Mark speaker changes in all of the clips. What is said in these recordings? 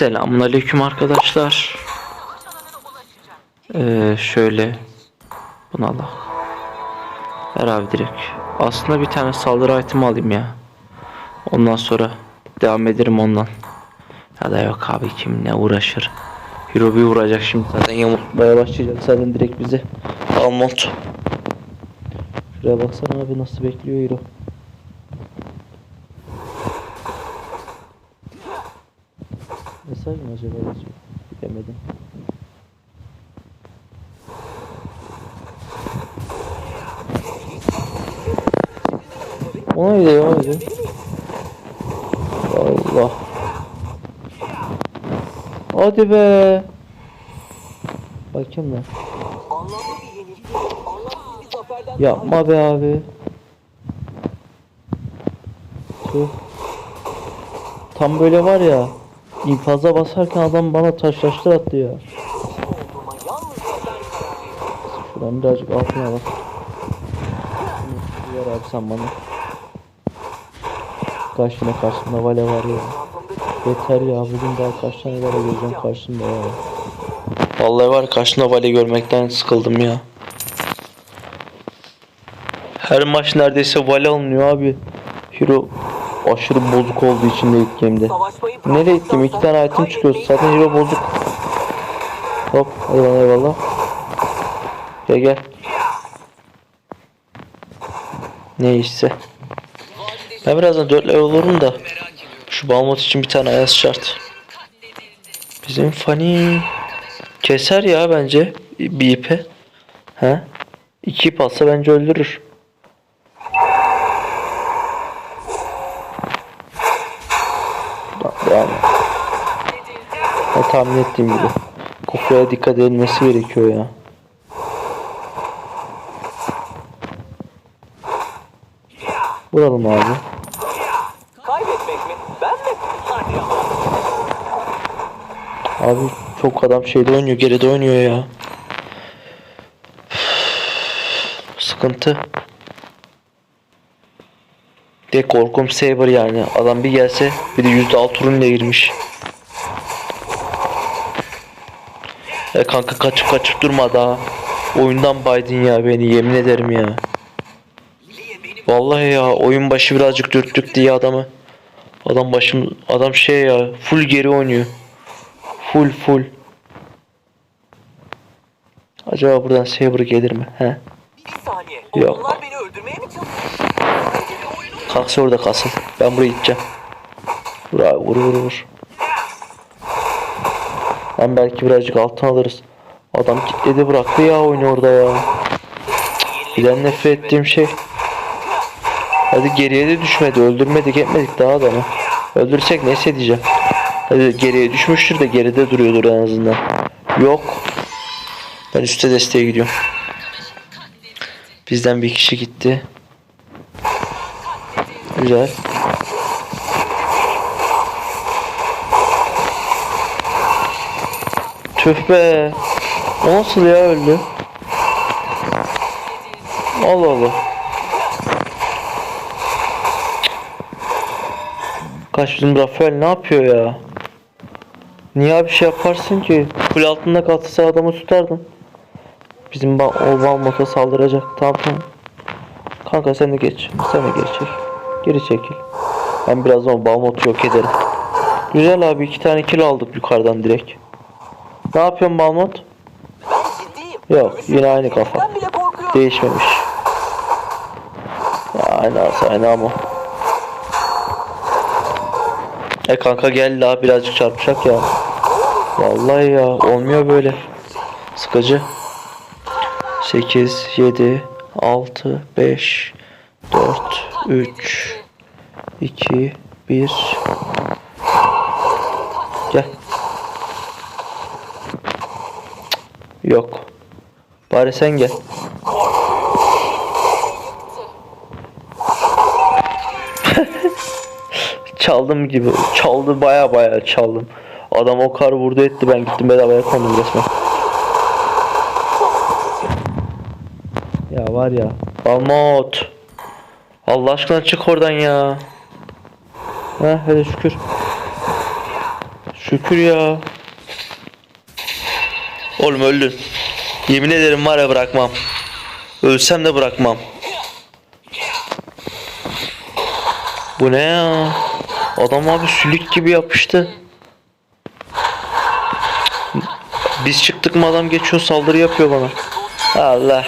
Speaker 1: Selamun aleyküm arkadaşlar. Ee, şöyle bunu Allah. Ver direkt. Aslında bir tane saldırı item alayım ya. Ondan sonra devam ederim ondan. Ya da yok abi kim ne uğraşır. Hero vuracak şimdi zaten yamultmaya başlayacak zaten direkt bizi. Almont. Şuraya baksana abi nasıl bekliyor Hero. Mesaj mı acaba yazıyor? Bilemedim. O neydi ya öyle? Allah. Hadi be. Bakayım lan. Yapma be abi. Tüh. Tam böyle var ya. İnfaza basarken adam bana taşlaştır attı ya. Şuradan birazcık altına bak. Ver abi sen bana. Karşına karşımda vale var ya. Yeter ya bugün daha kaç tane vale göreceğim karşımda ya. Vallahi var karşımda vale görmekten sıkıldım ya. Her maç neredeyse vale alınıyor abi. Hero aşırı bozuk olduğu için ilk game'de. Nereye gittim? İki tane item çıkıyor. Zaten hero bozuk. Hop eyvallah eyvallah. Gel gel. Ne işse. Ben birazdan 4 level olurum da şu Balmot için bir tane ayaz şart. Bizim Fanny keser ya bence bir ipe. He? İki ip atsa bence öldürür. Devam et. Ben tahmin ettiğim gibi. Kokuya dikkat edilmesi gerekiyor ya. Vuralım abi.
Speaker 2: Kaybetmek mi? Ben mi? Hadi ama.
Speaker 1: Abi çok adam şeyde oynuyor, geride oynuyor ya. Sıkıntı. De korkum Saber yani. Adam bir gelse bir de yüzde altı ürünle girmiş. Ya kanka kaçıp kaçıp durma daha. Oyundan baydın ya beni yemin ederim ya. Vallahi ya oyun başı birazcık dürttük diye adamı. Adam başım adam şey ya full geri oynuyor. Full full. Acaba buradan Saber gelir mi? He. Yok.
Speaker 2: Onlar?
Speaker 1: Kalksa orada kalsın. Ben buraya gideceğim. Vur abi vur vur vur. Ben belki birazcık altın alırız. Adam kitledi bıraktı ya oyunu orada ya. Bir nefret ettiğim şey. Hadi geriye de düşmedi. Öldürmedik etmedik daha adamı. Öldürsek neyse diyeceğim. Hadi geriye düşmüştür de geride duruyordur en azından. Yok. Ben üste desteğe gidiyorum. Bizden bir kişi gitti. Güzel. Tüh be. O nasıl ya öldü? Allah Allah. Kaç bizim Rafael ne yapıyor ya? Niye bir şey yaparsın ki? Kul altında kalsa adamı tutardın. Bizim ba o Balmot'a saldıracak. Tamam tamam. Kanka sen de geç. Sen de geç. Geri çekil. Ben birazdan o Balmot'u yok ederim. Güzel abi iki tane kilo aldık yukarıdan direkt. Ne yapıyorsun
Speaker 2: ciddiyim.
Speaker 1: Yok yine aynı kafa.
Speaker 2: Ben bile korkuyorum.
Speaker 1: Değişmemiş. Ya aynı arsa aynı ama. E kanka gel daha birazcık çarpacak ya. Vallahi ya olmuyor böyle. Sıkıcı. 8, 7, 6, 5, 4, 3, 2, 1. Gel. Cık, Yok. Bari sen gel. çaldım gibi. Çaldı baya baya çaldım. Adam o kar vurdu etti ben gittim bedavaya kondum resmen. Ya var ya. Balmot. Allah aşkına çık oradan ya. Ha hadi şükür. Şükür ya. Oğlum öldün. Yemin ederim var ya bırakmam. Ölsem de bırakmam. Bu ne ya? Adam abi sülük gibi yapıştı. Biz çıktık mı adam geçiyor saldırı yapıyor bana. Allah.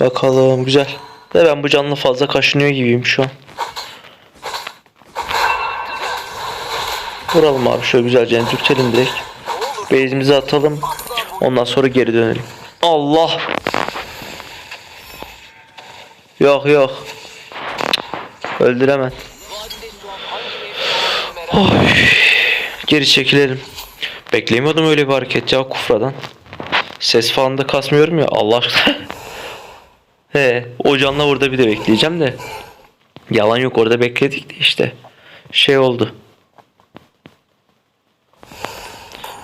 Speaker 1: Bakalım güzel. Ve ben bu canlı fazla kaşınıyor gibiyim şu an. Vuralım abi şöyle güzelce dürtelim direkt. Base'imizi atalım. Ondan sonra geri dönelim. Allah. Yok yok. Öldüremem. Oy. Geri çekilelim. Beklemiyordum öyle bir hareket ya kufradan. Ses falan da kasmıyorum ya Allah aşkına. He, o canla orada bir de bekleyeceğim de. Yalan yok orada bekledik de işte. Şey oldu.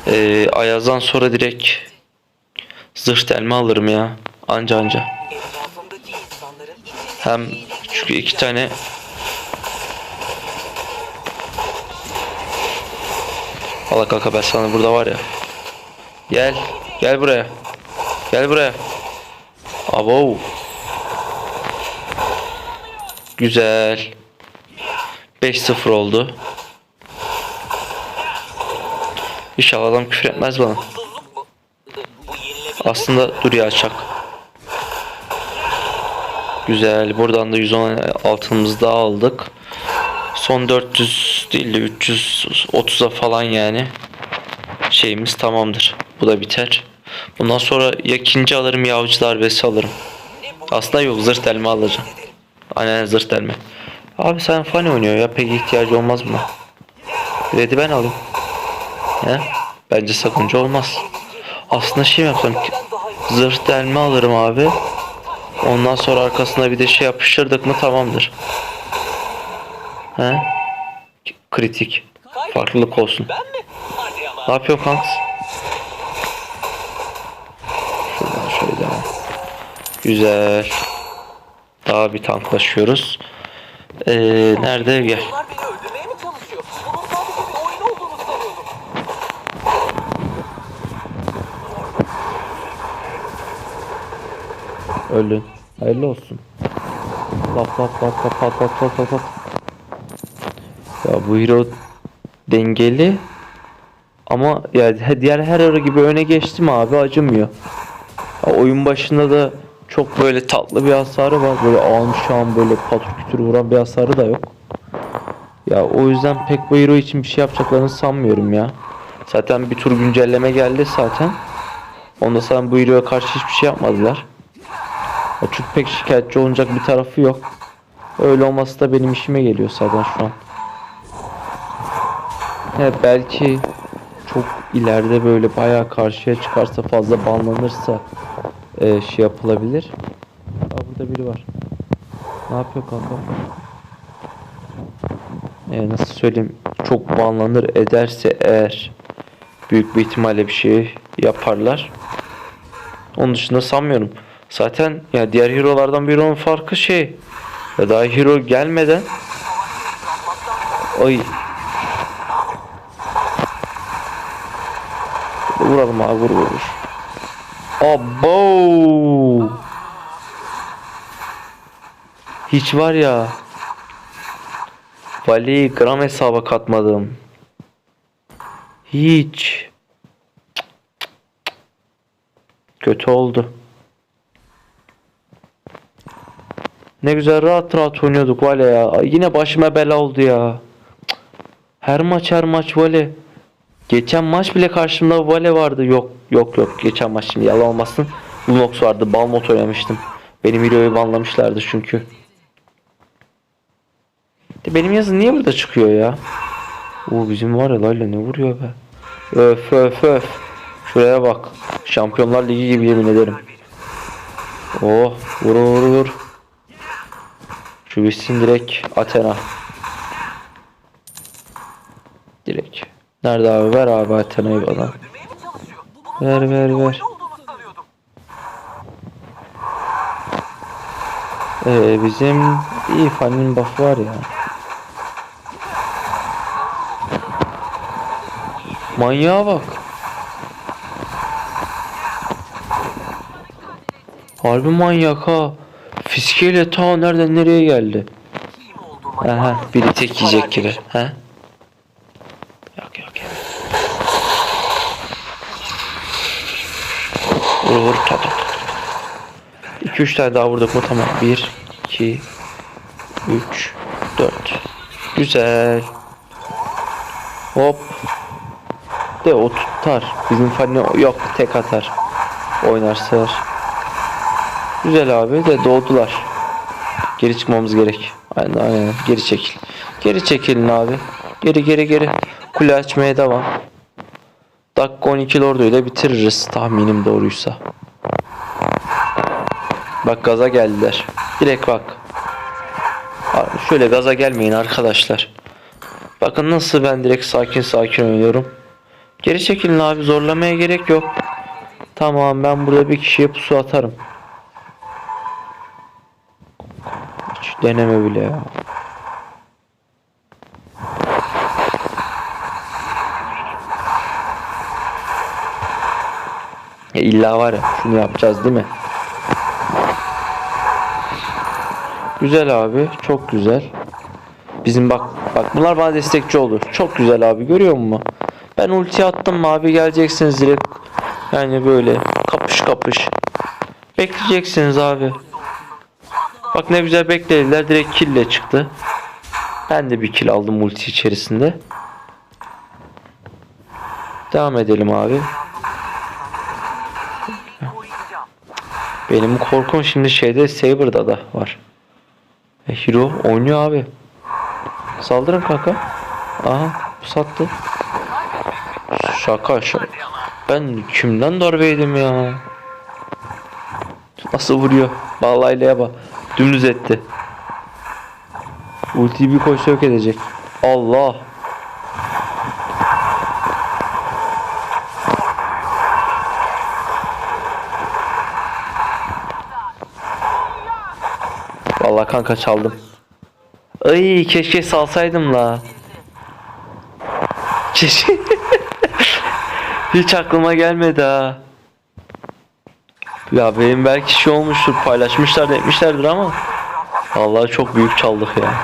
Speaker 1: Ee, Ayaz'dan sonra direkt zırh delme alırım ya. Anca anca. Hem çünkü iki tane Allah kanka ben sana burada var ya. Gel. Gel buraya. Gel buraya. Abo. Güzel. 5-0 oldu. İnşallah adam küfür etmez bana. Aslında dur ya çak. Güzel. Buradan da 110 altınımızı da aldık. Son 400 değil de 330'a falan yani. Şeyimiz tamamdır. Bu da biter. Bundan sonra ya ikinci alırım ya avcılar besi alırım. Aslında yok zırh delme alacağım. Aynen zırh delme. Abi sen fani oynuyor ya pek ihtiyacı olmaz buna. Red'i ben alayım. He? Bence sakınca olmaz. Aslında şey yapsam zırh delme alırım abi. Ondan sonra arkasına bir de şey yapıştırdık mı tamamdır. He? Kritik. Farklılık olsun. Ne yapıyorsun kanks? Şuradan şöyle devam. Güzel. Daha bir tanklaşıyoruz. Ee, nerede? Gel.
Speaker 2: Bunlar beni öldürmeye mi çalışıyor? Bunun sadece bir oyun olduğunu sanıyordum.
Speaker 1: Öldün. Hayırlı olsun. Pat pat pat pat pat pat pat pat pat. Ya bu hero dengeli ama yani diğer her hero gibi öne geçti mi abi acımıyor. Ya oyun başında da çok böyle tatlı bir hasarı var. Böyle an şan böyle patır kütür vuran bir hasarı da yok. Ya o yüzden pek bu hero için bir şey yapacaklarını sanmıyorum ya. Zaten bir tur güncelleme geldi zaten. Onda zaten bu hero'ya karşı hiçbir şey yapmadılar. Çünkü pek şikayetçi olacak bir tarafı yok. Öyle olması da benim işime geliyor zaten şu an. He belki çok ileride böyle bayağı karşıya çıkarsa fazla banlanırsa e, şey yapılabilir. Aa burada biri var. Ne yapıyor kanka? E, nasıl söyleyeyim? Çok banlanır ederse eğer büyük bir ihtimalle bir şey yaparlar. Onun dışında sanmıyorum. Zaten ya diğer hero'lardan bir onun farkı şey. Ya daha hero gelmeden Oy. Vuralım abi vur vur vur. Abo. Hiç var ya. Vali gram hesaba katmadım. Hiç. Kötü oldu. Ne güzel rahat rahat oynuyorduk Vale ya. Yine başıma bela oldu ya. Her maç her maç Vale. Geçen maç bile karşımda Vale vardı. Yok yok yok. Geçen maç şimdi yalan olmasın. Lunox vardı. Balmot oynamıştım. Benim hero'yu banlamışlardı çünkü. De benim yazın niye burada çıkıyor ya? Oo bizim var ya Layla ne vuruyor be. Öf öf öf. Şuraya bak. Şampiyonlar Ligi gibi yemin ederim. Oh vur vur vur. Şu bitsin direkt Athena. Direkt. Nerede abi ver abi Athena'yı bana. Ver ver ver. Ee, bizim iyi fannin buff'ı var ya. Manyağa bak. Harbi manyak ha. Fiskeyle ta nereden nereye geldi? Aha, biri tek yiyecek gibi. Ha? Yok yok yok. Vur vur ta ta ta. 2-3 tane daha vurduk mu tamam. 1, 2, 3, 4. Güzel. Hop. De o tutar. Bizim Fanny yok tek atar. Oynarsa. Güzel abi de doldular. Geri çıkmamız gerek. Aynen aynen. Geri çekil. Geri çekilin abi. Geri geri geri. Kule açmaya devam. Dakika 12 orduyu da bitiririz tahminim doğruysa. Bak gaza geldiler. Direkt bak. Şöyle gaza gelmeyin arkadaşlar. Bakın nasıl ben direkt sakin sakin oynuyorum. Geri çekilin abi zorlamaya gerek yok. Tamam ben burada bir kişiye pusu atarım. Hiç deneme bile ya. Ya illa var ya şunu yapacağız değil mi? Güzel abi çok güzel. Bizim bak bak bunlar bana destekçi olur. Çok güzel abi görüyor musun? Ben ulti attım abi geleceksiniz direkt. Yani böyle kapış kapış. Bekleyeceksiniz abi. Bak ne güzel beklediler direkt kille çıktı. Ben de bir kill aldım ulti içerisinde. Devam edelim abi. Benim korkum şimdi şeyde Saber'da da var. E, Hero oynuyor abi. Saldırın kanka. Aha sattı. Şaka şaka. Ben kimden darbe ya? Nasıl vuruyor? Bağlaylaya bak. Dümdüz etti. Ultiyi bir koysa yok edecek. Allah. Vallahi kanka çaldım. Ay keşke salsaydım la. Keşke. Hiç aklıma gelmedi ha. Ya benim belki şey olmuştur paylaşmışlar etmişlerdir ama Vallahi çok büyük çaldık ya.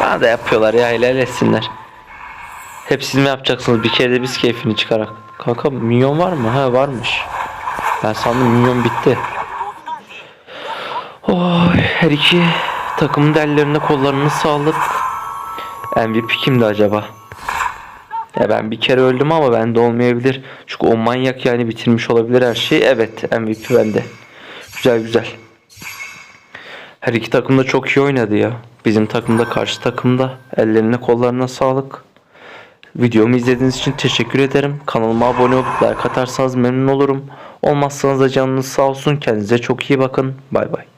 Speaker 1: Bana da yapıyorlar ya helal etsinler. Hep siz mi yapacaksınız bir kere de biz keyfini çıkarak. Kanka minyon var mı? Ha varmış. Ben sandım minyon bitti. Oy, her iki takımın da ellerine kollarına sağlık. MVP kimdi acaba? Ya ben bir kere öldüm ama bende olmayabilir. Çünkü o manyak yani bitirmiş olabilir her şeyi. Evet MVP bende. Güzel güzel. Her iki takım da çok iyi oynadı ya. Bizim takımda karşı takımda. Ellerine kollarına sağlık. Videomu izlediğiniz için teşekkür ederim. Kanalıma abone olup like atarsanız memnun olurum. Olmazsanız da canınız sağ olsun. Kendinize çok iyi bakın. Bay bay.